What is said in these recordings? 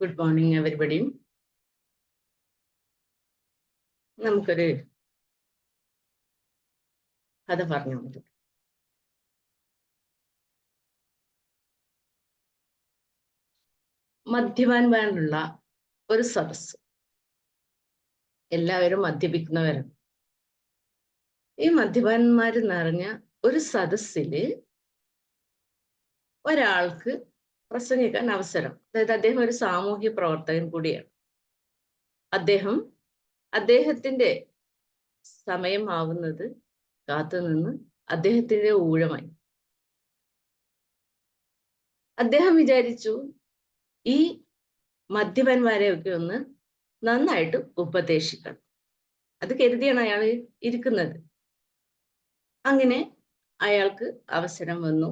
Good morning everybody നമുക്കൊരു കഥ പറഞ്ഞു കൊടുത്തു മദ്യപാൻപാനുള്ള ഒരു സദസ് എല്ലാവരും മദ്യപിക്കുന്നവരാണ് ഈ മദ്യപാന്മാർ നിറഞ്ഞ ഒരു സദസ്സിൽ ഒരാൾക്ക് പ്രസംഗിക്കാൻ അവസരം. അതായത് അദ്ദേഹം ഒരു സാമൂഹ്യ പ്രവർത്തകൻ കൂടിയാണ്. അദ്ദേഹം അദ്ദേഹത്തിന്റെ സമയമാവുന്നത് കാത്തുനിന്ന് അദ്ദേഹത്തിന്റെ ഊഴമായി. അദ്ദേഹം വിചാരിച്ചു ഈ മദ്യപന്മാരെയൊക്കെ ഒന്ന് നന്നായിട്ട് ഉപദേശിക്കണം. അത് കരുതിയാണ് അയാൾ ഇരിക്കുന്നത്. അങ്ങനെ അയാൾക്ക് അവസരം വന്നു.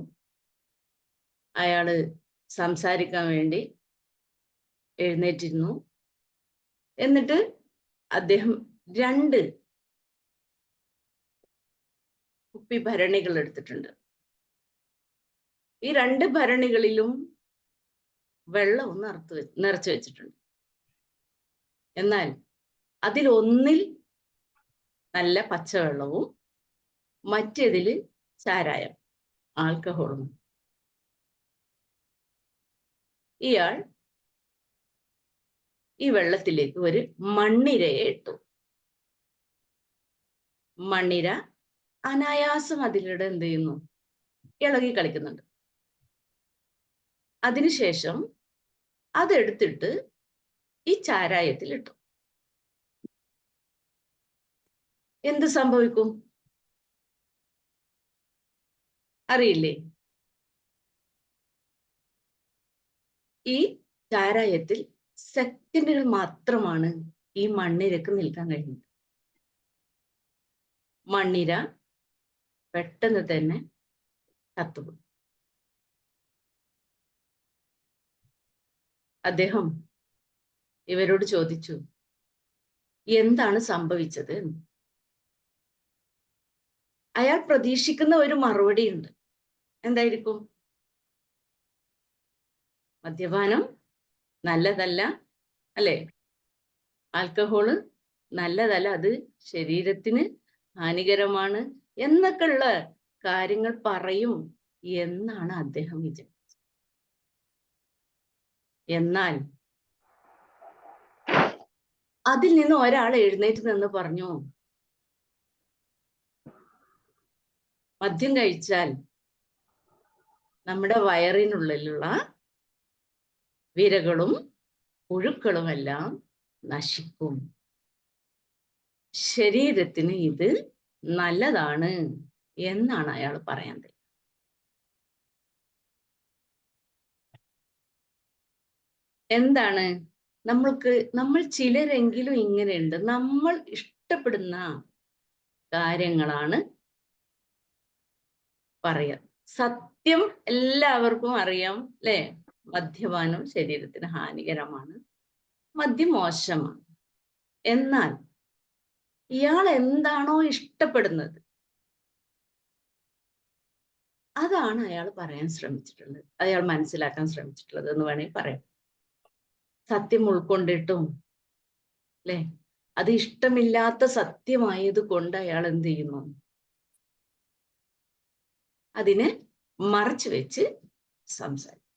അയാൾ സംസാരിക്കാൻ വേണ്ടി എഴുന്നേറ്റിരുന്നു. എന്നിട്ട് അദ്ദേഹം രണ്ട് കുപ്പി ഭരണികൾ എടുത്തിട്ടുണ്ട്. ഈ രണ്ട് ഭരണികളിലും വെള്ളവും നിറത്ത് നിറച്ചു വെച്ചിട്ടുണ്ട്. എന്നാൽ അതിലൊന്നിൽ നല്ല പച്ചവെള്ളവും മറ്റേതിൽ ചാരായം ആൽക്കഹോളും ഇയാൾ ഈ വെള്ളത്തിലേക്ക് ഒരു മണ്ണിരയെ ഇട്ടു. മണ്ണിര അനായാസം അതിലൂടെ എന്ത് ചെയ്യുന്നു? ഇളകി കളിക്കുന്നുണ്ട്. അതിനുശേഷം അതെടുത്തിട്ട് ഈ ചാരായത്തിൽ ഇട്ടു. എന്ത് സംഭവിക്കും? അറിയില്ലേ? ഈ ചാരായത്തിൽ സെക്കൻഡുകൾ മാത്രമാണ് ഈ മണ്ണിരക്ക് നിൽക്കാൻ കഴിയുന്നത്. മണ്ണിര പെട്ടെന്ന് തന്നെ കത്തുപോയി അദ്ദേഹം ഇവരോട് ചോദിച്ചു എന്താണ് സംഭവിച്ചത്? അയാൾ പ്രതീക്ഷിക്കുന്ന ഒരു മറുപടി ഉണ്ട് എന്തായിരിക്കും? മദ്യപാനം നല്ലതല്ല അല്ലെ? ആൽക്കഹോൾ നല്ലതല്ല അത് ശരീരത്തിന് ഹാനികരമാണ് എന്നൊക്കെയുള്ള കാര്യങ്ങൾ പറയും എന്നാണ് അദ്ദേഹം വിചാരിച്ചത്. എന്നാൽ അതിൽ നിന്ന് ഒരാൾ എഴുന്നേറ്റ് നിന്ന് പറഞ്ഞു മദ്യം കഴിച്ചാൽ നമ്മുടെ വയറിനുള്ളിലുള്ള വിരകളും പുഴുക്കളുമെല്ലാം നശിക്കും. ശരീരത്തിന് ഇത് നല്ലതാണ് എന്നാണ് അയാൾ പറയുന്നത് എന്താണ്? നമ്മൾക്ക് നമ്മൾ ചിലരെങ്കിലും ഇങ്ങനെയുണ്ട്. നമ്മൾ ഇഷ്ടപ്പെടുന്ന കാര്യങ്ങളാണ് പറയാ സത്യം എല്ലാവർക്കും അറിയാം അല്ലെ? മദ്യപാനം ശരീരത്തിന് ഹാനികരമാണ് മദ്യം മോശമാണ് എന്നാൽ ഇയാൾ എന്താണോ ഇഷ്ടപ്പെടുന്നത് അതാണ് അയാൾ പറയാൻ ശ്രമിച്ചിട്ടുള്ളത് അയാൾ മനസ്സിലാക്കാൻ ശ്രമിച്ചിട്ടുള്ളത് എന്ന് വേണമെങ്കിൽ പറയാം. സത്യം ഉൾക്കൊണ്ടിട്ടും അല്ലെ? അത് ഇഷ്ടമില്ലാത്ത സത്യമായത് കൊണ്ട് അയാൾ എന്ത് ചെയ്യുന്നു? അതിനെ മറച്ചു വെച്ച് സംസാരിക്കും.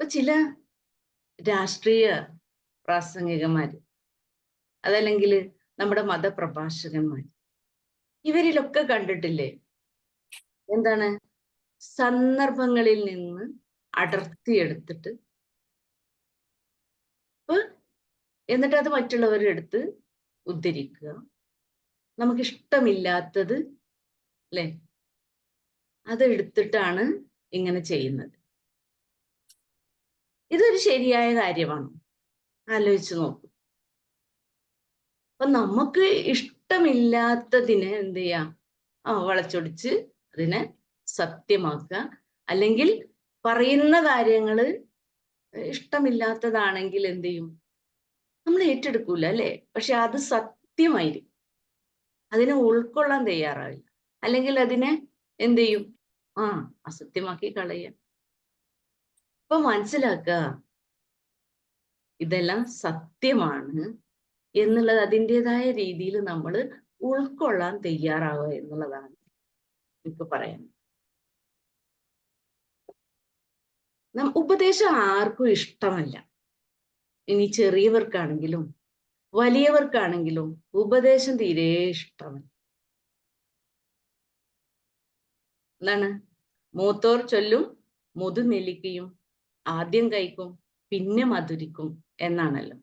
ഇപ്പൊ ചില രാഷ്ട്രീയ പ്രാസംഗികമാര് അതല്ലെങ്കിൽ നമ്മുടെ മതപ്രഭാഷകന്മാർ ഇവരിലൊക്കെ കണ്ടിട്ടില്ലേ? എന്താണ്? സന്ദർഭങ്ങളിൽ നിന്ന് അടർത്തിയെടുത്തിട്ട് എന്നിട്ട് അത് മറ്റുള്ളവരുടെ അടുത്ത് ഉദ്ധരിക്കുക. നമുക്ക് ഇഷ്ടമില്ലാത്തത് അല്ലെ? അത് എടുത്തിട്ടാണ് ഇങ്ങനെ ചെയ്യുന്നത്. ഇതൊരു ശരിയായ കാര്യമാണ്. ആലോചിച്ചു നോക്കൂ. അപ്പൊ നമുക്ക് ഇഷ്ടമില്ലാത്തതിനെ എന്ത് ചെയ്യാം? ആ വളച്ചൊടിച്ച് അതിനെ സത്യമാക്കുക. അല്ലെങ്കിൽ പറയുന്ന കാര്യങ്ങൾ ഇഷ്ടമില്ലാത്തതാണെങ്കിൽ എന്ത് ചെയ്യും? നമ്മൾ ഏറ്റെടുക്കൂല അല്ലെ? പക്ഷെ അത് സത്യമായിരിക്കും. അതിനെ ഉൾക്കൊള്ളാൻ തയ്യാറാവില്ല. അല്ലെങ്കിൽ അതിനെ എന്ത് ചെയ്യും? ആ അസത്യമാക്കി കളയുക. അപ്പൊ മനസ്സിലാക്കുക ഇതെല്ലാം സത്യമാണ് എന്നുള്ളത് അതിന്റെതായ രീതിയിൽ നമ്മൾ ഉൾക്കൊള്ളാൻ തയ്യാറാവുക എന്നുള്ളതാണ് എനിക്ക് പറയാൻ. ഉപദേശം ആർക്കും ഇഷ്ടമല്ല. ഇനി ചെറിയവർക്കാണെങ്കിലും വലിയവർക്കാണെങ്കിലും ഉപദേശം തീരെ ഇഷ്ടമല്ല. എന്താണ്? മൂത്തോർ ചൊല്ലും മുതുനെല്ലിക്കയും ആദ്യം കഴിക്കും പിന്നെ മധുരിക്കും എന്നാണല്ലോ.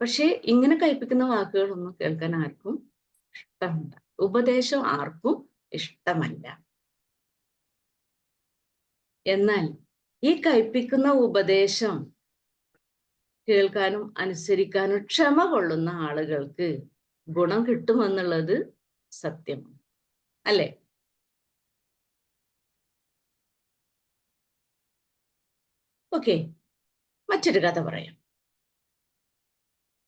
പക്ഷേ ഇങ്ങനെ കഴിപ്പിക്കുന്ന വാക്കുകളൊന്നും കേൾക്കാൻ ആർക്കും ഇഷ്ടമല്ല. ഉപദേശം ആർക്കും ഇഷ്ടമല്ല. എന്നാൽ ഈ കഴിപ്പിക്കുന്ന ഉപദേശം കേൾക്കാനും അനുസരിക്കാനും ക്ഷമ കൊള്ളുന്ന ആളുകൾക്ക് ഗുണം കിട്ടുമെന്നുള്ളത് സത്യമാണ്. അല്ലേ? ഓക്കെ. മറ്റൊരു കഥ പറയാം.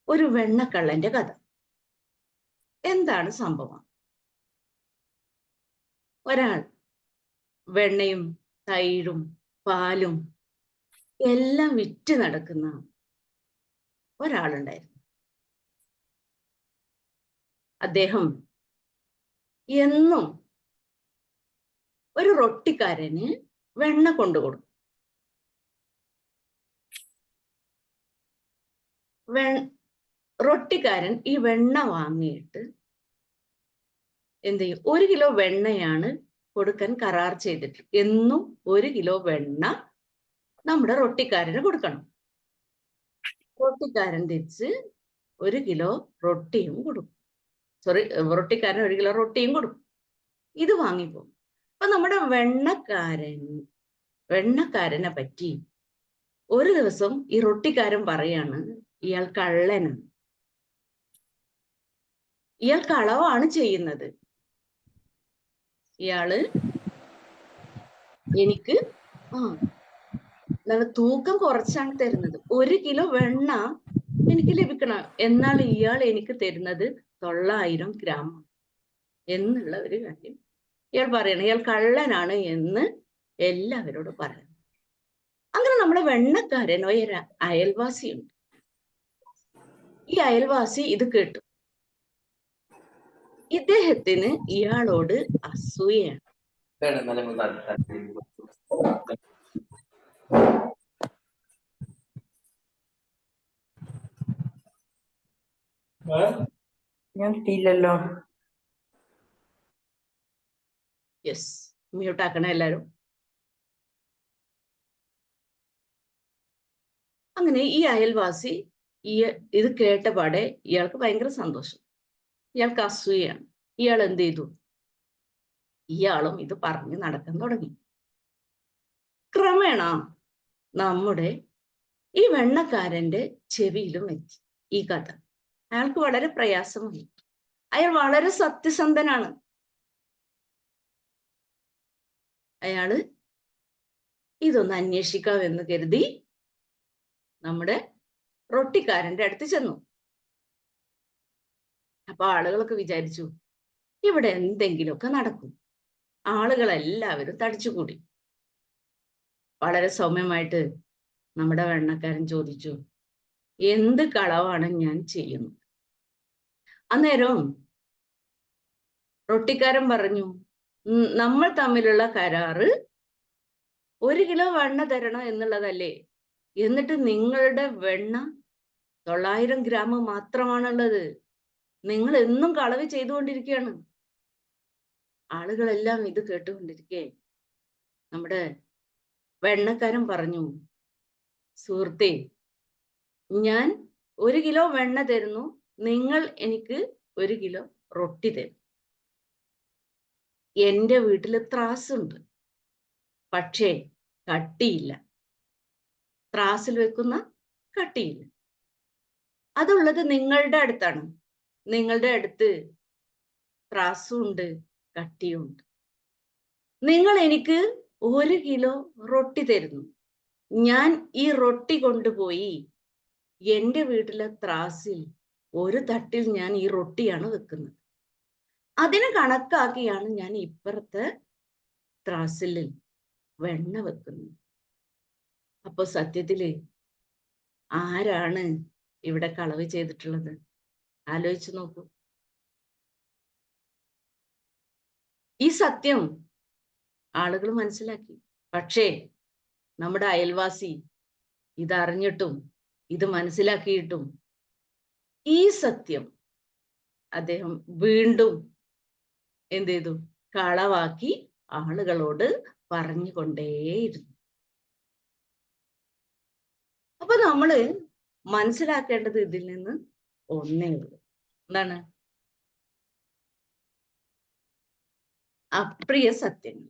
ഒരു വെണ്ണക്കള്ളന്റെ കഥ. എന്താണ് സംഭവം? ഒരാൾ വെണ്ണയും തൈരും പാലും എല്ലാം വിറ്റ് നടക്കുന്ന ഒരാളുണ്ടായിരുന്നു. അദ്ദേഹം എന്നും ഒരു റൊട്ടിക്കാരന് വെണ്ണ കൊണ്ടുകൊടുക്കും. വെ റൊട്ടിക്കാരൻ ഈ വെണ്ണ വാങ്ങിയിട്ട് എന്ത് ചെയ്യും ഒരു കിലോ വെണ്ണയാണ് കൊടുക്കാൻ കരാർ ചെയ്തിട്ട് എന്നും ഒരു കിലോ വെണ്ണ നമ്മുടെ റൊട്ടിക്കാരന് കൊടുക്കണം. റൊട്ടിക്കാരൻ തിരിച്ച് ഒരു കിലോ റൊട്ടിയും കൊടുക്കും. സോറി റൊട്ടിക്കാരൻ ഒരു കിലോ റൊട്ടിയും കൊടുക്കും. ഇത് വാങ്ങിപ്പോ അപ്പൊ നമ്മുടെ വെണ്ണക്കാരൻ വെണ്ണക്കാരനെ പറ്റി ഒരു ദിവസം ഈ റൊട്ടിക്കാരൻ പറയാണ് ഇയാൾ കള്ളനാണ്. ഇയാൾ കളവാണ് ചെയ്യുന്നത്. ഇയാൾ എനിക്ക് ആ എന്താണ് തൂക്കം കുറച്ചാണ് തരുന്നത്. ഒരു കിലോ വെണ്ണ എനിക്ക് ലഭിക്കണം. എന്നാൽ ഇയാൾ എനിക്ക് തരുന്നത് തൊള്ളായിരം ഗ്രാം എന്നുള്ള ഒരു കാര്യം ഇയാൾ പറയണം. ഇയാൾ കള്ളനാണ് എന്ന് എല്ലാവരോടും പറയണം. അങ്ങനെ നമ്മുടെ വെണ്ണക്കാരൻ ഒരു അയൽവാസിയുണ്ട്. ഈ അയൽവാസി ഇത് കേട്ടു. ഇദ്ദേഹത്തിന് ഇയാളോട് അസൂയാണ് ഞാൻ കിട്ടിയില്ലല്ലോ. യെസ് മ്യൂട്ട് ആക്കണേ എല്ലാരും. അങ്ങനെ ഈ അയൽവാസി ഈ ഇത് കേട്ട പാടെ ഇയാൾക്ക് ഭയങ്കര സന്തോഷം. ഇയാൾക്ക് അസൂയാണ്. ഇയാൾ എന്ത് ചെയ്തു? ഇയാളും ഇത് പറഞ്ഞ് നടക്കാൻ തുടങ്ങി. ക്രമേണ നമ്മുടെ ഈ വെണ്ണക്കാരന്റെ ചെവിയിലും എത്തി ഈ കഥ. അയാൾക്ക് വളരെ പ്രയാസമായി. അയാൾ വളരെ സത്യസന്ധനാണ്. അയാൾ ഇതൊന്ന് അന്വേഷിക്കാമെന്ന് കരുതി നമ്മുടെ റൊട്ടിക്കാരന്റെ അടുത്ത് ചെന്നു. അപ്പൊ ആളുകളൊക്കെ വിചാരിച്ചു ഇവിടെ എന്തെങ്കിലുമൊക്കെ നടക്കും. ആളുകളെല്ലാവരും തടിച്ചുകൂടി. വളരെ സൗമ്യമായിട്ട് നമ്മുടെ വെണ്ണക്കാരൻ ചോദിച്ചു എന്ത് കളവാണ് ഞാൻ ചെയ്യുന്നത്? അന്നേരം റൊട്ടിക്കാരൻ പറഞ്ഞു നമ്മൾ തമ്മിലുള്ള കരാറ് ഒരു കിലോ വെണ്ണ തരണം എന്നുള്ളതല്ലേ. എന്നിട്ട് നിങ്ങളുടെ വെണ്ണ തൊള്ളായിരം ഗ്രാം മാത്രമാണുള്ളത്. നിങ്ങൾ എന്നും കളവ് ചെയ്തുകൊണ്ടിരിക്കുകയാണ്. ആളുകളെല്ലാം ഇത് കേട്ടുകൊണ്ടിരിക്കേ. നമ്മുടെ വെണ്ണക്കാരൻ പറഞ്ഞു സുഹൃത്തേ ഞാൻ ഒരു കിലോ വെണ്ണ തരുന്നു. നിങ്ങൾ എനിക്ക് ഒരു കിലോ റൊട്ടി തരും. എന്റെ വീട്ടിൽ ത്രാസുണ്ട്. പക്ഷേ കട്ടിയില്ല. ത്രാസിൽ വെക്കുന്ന കട്ടിയില്ല. അതുള്ളത് നിങ്ങളുടെ അടുത്താണ്. നിങ്ങളുടെ അടുത്ത് ത്രാസും ഉണ്ട് കട്ടിയുണ്ട്. നിങ്ങൾ എനിക്ക് ഒരു കിലോ റൊട്ടി തരുന്നു. ഞാൻ ഈ റൊട്ടി കൊണ്ടുപോയി എന്റെ വീട്ടിലെ ത്രാസിൽ ഒരു തട്ടിൽ ഞാൻ ഈ റൊട്ടിയാണ് വെക്കുന്നത്. അതിന് കണക്കാക്കിയാണ് ഞാൻ ഇപ്പുറത്തെ ത്രാസിൽ വെണ്ണ വെക്കുന്നത്. അപ്പൊ സത്യത്തിൽ ആരാണ് ഇവിടെ കളവ് ചെയ്തിട്ടുള്ളത്? ആലോചിച്ചു നോക്കൂ. ഈ സത്യം ആളുകൾ മനസ്സിലാക്കി. പക്ഷേ നമ്മുടെ അയൽവാസി ഇതറിഞ്ഞിട്ടും ഇത് മനസ്സിലാക്കിയിട്ടും ഈ സത്യം അദ്ദേഹം വീണ്ടും എന്ത് ചെയ്തു? കളവാക്കി ആളുകളോട് പറഞ്ഞുകൊണ്ടേയിരുന്നു. അപ്പൊ നമ്മൾ മനസ്സിലാക്കേണ്ടത് ഇതിൽ നിന്ന് ഒന്നേ ഉള്ളൂ. എന്താണ്? അപ്രിയ സത്യങ്ങൾ.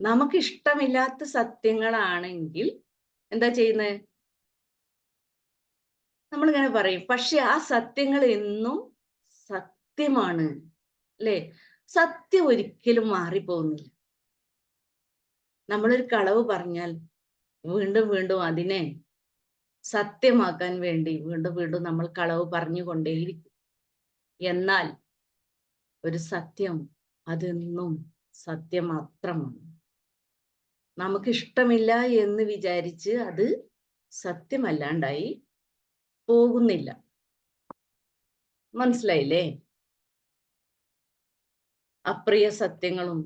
നമുക്ക് ഇഷ്ടമില്ലാത്ത സത്യങ്ങളാണെങ്കിൽ എന്താ ചെയ്യുന്നത് നമ്മളിങ്ങനെ പറയും പക്ഷെ ആ സത്യങ്ങൾ എന്നും സത്യമാണ്. അല്ലെ? സത്യം ഒരിക്കലും മാറിപ്പോകുന്നില്ല. നമ്മളൊരു കളവ് പറഞ്ഞാൽ വീണ്ടും വീണ്ടും അതിനെ സത്യമാക്കാൻ വേണ്ടി വീണ്ടും വീണ്ടും നമ്മൾ കളവ് പറഞ്ഞുകൊണ്ടേയിരിക്കും. എന്നാൽ ഒരു സത്യം അതെന്നും സത്യം മാത്രമാണ് നമുക്ക് ഇഷ്ടമില്ല എന്ന് വിചാരിച്ച് അത് സത്യമല്ലാണ്ടായി പോകുന്നില്ല. മനസ്സിലായില്ലേ? അപ്രിയ സത്യങ്ങളും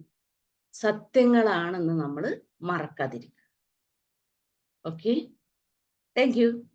സത്യങ്ങളാണെന്ന് നമ്മൾ മറക്കാതിരിക്കുക. ഓക്കെ? Thank you.